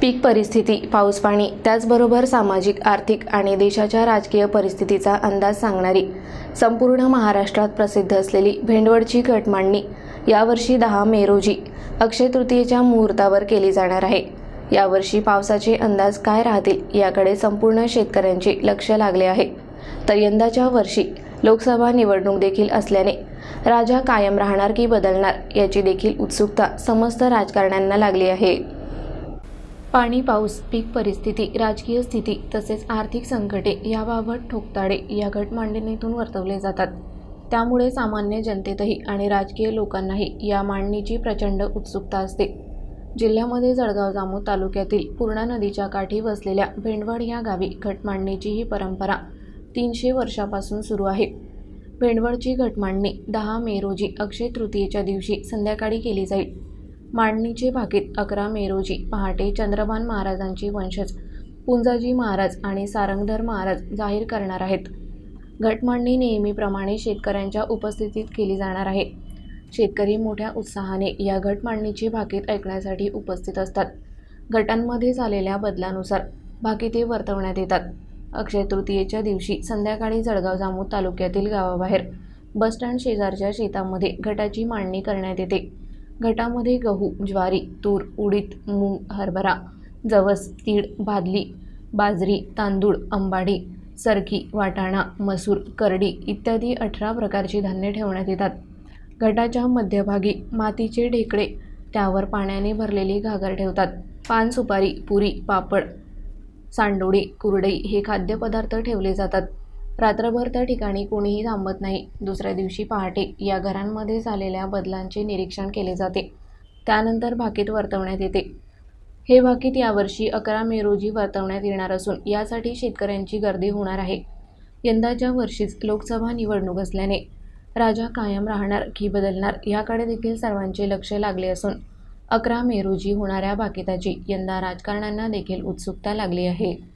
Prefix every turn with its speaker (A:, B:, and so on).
A: पीक परिस्थिती पाऊस पाणी त्याचबरोबर सामाजिक आर्थिक आणि देशाच्या राजकीय परिस्थितीचा अंदाज सांगणारी संपूर्ण महाराष्ट्रात प्रसिद्ध असलेली भेंडवडची घटमांडणी यावर्षी दहा मे रोजी अक्षय तृतीयेच्या मुहूर्तावर केली जाणार आहे. यावर्षी पावसाचे अंदाज काय राहतील याकडे संपूर्ण शेतकऱ्यांचे लक्ष लागले आहे. तर यंदाच्या वर्षी लोकसभा निवडणूक देखील असल्याने राजा कायम राहणार की बदलणार याची देखील उत्सुकता समस्त राजकारण्यांना लागली आहे. पाणी पाऊस पीक परिस्थिती राजकीय स्थिती तसेच आर्थिक संकटे याबाबत ठोकताडे या गटमांडणीतून वर्तवले जातात. त्यामुळे सामान्य जनतेतही आणि राजकीय लोकांनाही या मांडणीची प्रचंड उत्सुकता असते. जिल्ह्यामध्ये जळगाव जामो तालुक्यातील पूर्णा नदीच्या काठी वसलेल्या भेंडवड या गावी घटमांडणीची ही परंपरा तीनशे वर्षापासून सुरू आहे. भेंडवडची घटमांडणी दहा मे रोजी अक्षय तृतीयेच्या दिवशी संध्याकाळी केली जाईल. मांडणीचे भाकीत अकरा मे रोजी पहाटे चंद्रभान महाराजांची वंशज पुंजाजी महाराज आणि सारंगधर महाराज जाहीर करणार आहेत. घटमांडणी नेहमीप्रमाणे शेतकऱ्यांच्या उपस्थितीत केली जाणार आहे. शेतकरी मोठ्या उत्साहाने या घटमांडणीची भाकीत ऐकण्यासाठी उपस्थित असतात. गटांमध्ये झालेल्या बदलानुसार भाकिते वर्तवण्यात येतात. अक्षय तृतीयेच्या दिवशी संध्याकाळी जळगाव जामोद तालुक्यातील गावाबाहेर बसस्टँड शेजारच्या शेतामध्ये गटाची मांडणी करण्यात येते. गटामध्ये गहू ज्वारी तूर उडीद मूग हरभरा जवस तीळ भादली बाजरी तांदूळ अंबाडी सरकी वाटाणा मसूर करडी इत्यादी अठरा प्रकारची धान्य ठेवण्यात येतात. गटाच्या मध्यभागी मातीचे ढेकळे त्यावर पाण्याने भरलेली घागर ठेवतात. पान सुपारी पुरी पापड सांडोळी कुरडई हे खाद्यपदार्थ ठेवले जातात. रात्रभर त्या ठिकाणी कोणीही थांबत नाही. दुसऱ्या दिवशी पहाटे या घरांमध्ये झालेल्या बदलांचे निरीक्षण केले जाते. त्यानंतर भाकीत वर्तवण्यात येते. हे भाकीत यावर्षी अकरा मे रोजी वर्तवण्यात येणार असून यासाठी शेतकऱ्यांची गर्दी होणार आहे. यंदाच्या वर्षीच लोकसभा निवडणूक असल्याने राजा कायम राहणार की बदलणार याकडे देखील सर्वांचे लक्ष लागले असून अकरा मे रोजी होणाऱ्या भाकिताची यंदा राजकारण्यांना देखील उत्सुकता लागली आहे.